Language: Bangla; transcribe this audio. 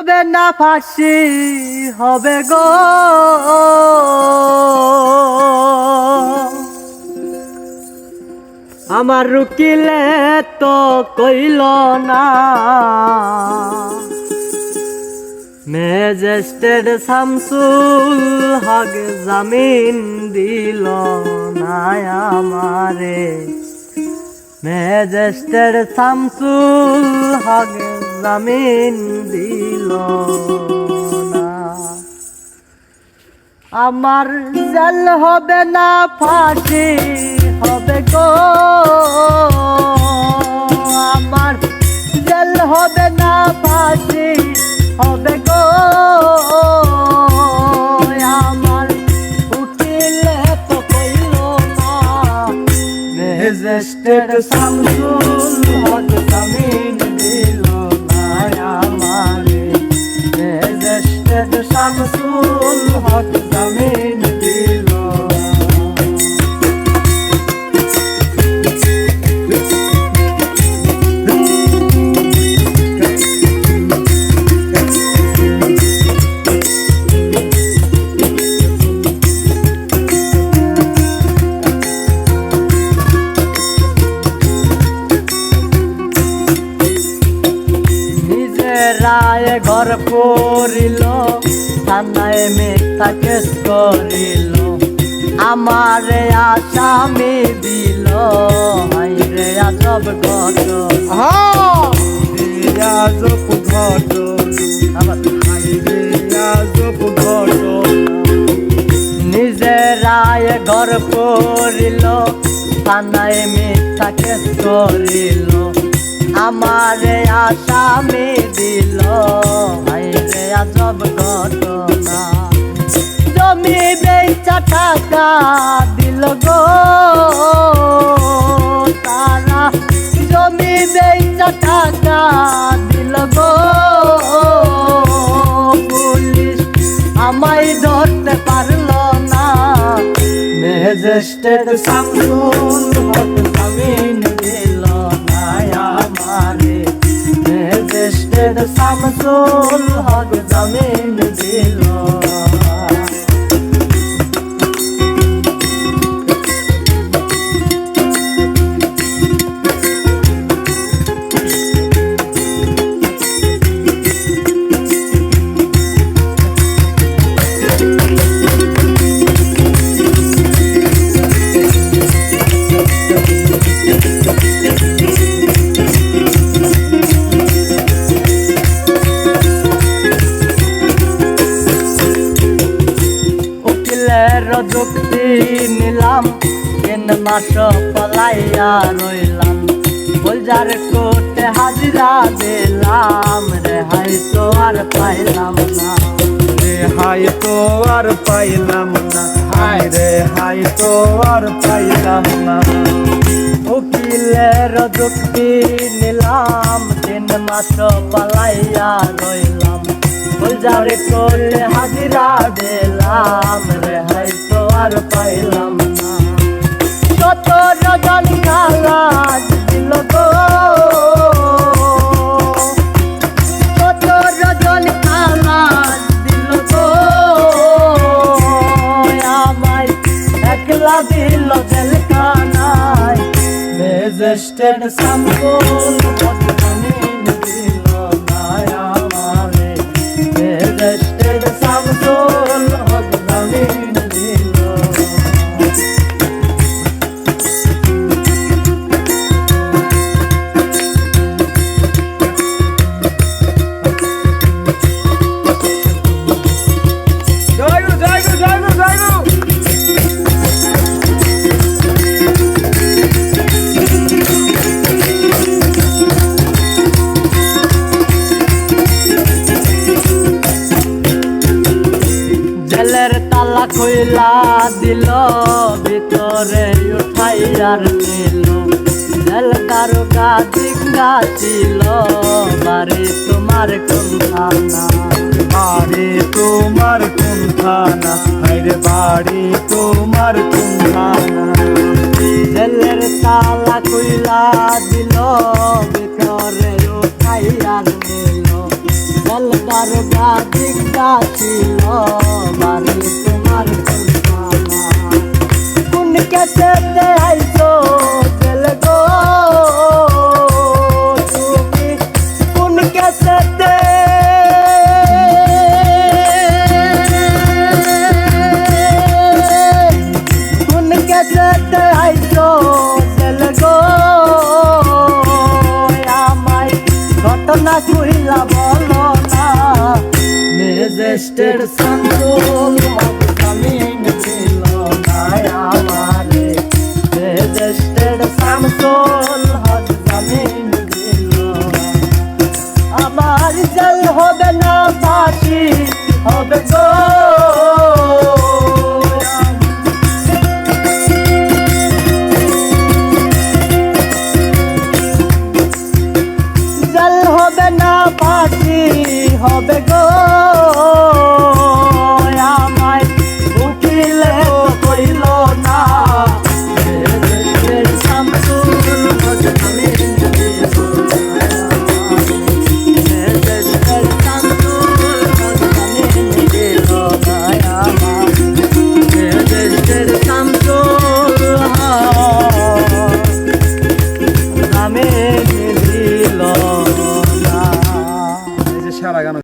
হবে না ফাঁসি হবে গো। আমার রুকিলে তো কইল না। ম্যাজিস্ট্রেট শামসুল হক জামিন দিল না আমারে। ম্যাজিস্ট্রেট শামসুল হক জামিন দিল আমার জেল হবে না, ফাঁসি হবে গো। আমার জেল হবে না, ফাঁসি হবে গো। আমার উঠিলে তো কইল না। ম্যাজিস্ট্রেট শামসুল হক জামিন নিজেরায় ঘর করিল থানায় মিথ্যা কেস করিল। আমারে আসামি দিল হাইরে আজব ঘটনা। আজব ঘটন। হাইরে আজব ঘটন। নিজেরায় ঘর করিল থানায় মিথ্যা কেস করিল। আমারে আসামি দিল হাইরে আজব ঘটনা। জমি বেচা টাকা দিল গো, তারা জমি বেচা টাকা দিল গো। পুলিশ আমায় ধরতে পারল না। ম্যাজিস্ট্রেট শামসুল হক শামসুল হক জামিন যুক্তি নিলাম। তিন মাস পলাইয়া রইলাম। বলজার কোটে হাজিরা দিলাম। রেহাই তো আর পাইলাম না। রেহাই তো আর পাইলাম না। হায় রে হাই তো আর পাইলাম না। উকিলের যুক্তি নিলাম। তিন মাস পলাইয়া রইলাম। বলজার কোটে হাজিরা দিলাম রেহাই তো আর পাইলাম না। রজন কালাজ দিল গো। কত রজন কালাজ দিল গো। আমায় একলা দিল জেলখানায়। শামসুল তালা কইলা দিল ভিতরে উঠাইয়ার নিল। দারোগা জিজ্ঞা ছিল? বাড়ি তোমার কোন থানা বাড়ি তোমার কোন থানা হাইরে বাড়ি তোমার কোন থানা জেলের তালা কইলা দিল ভিতরে উঠাইয়ার নিল। জেল দারোগা জিজ্ঞাসিল বাড়ি তোমার কল্পনা কোন কেসেতে মেজেস্টের সন্তুল জামিন ছিল না আমারে মেজেস্টের সন্তুল হজ জামিন ছিল আমার জল হবে না ফাঁসি হবে গো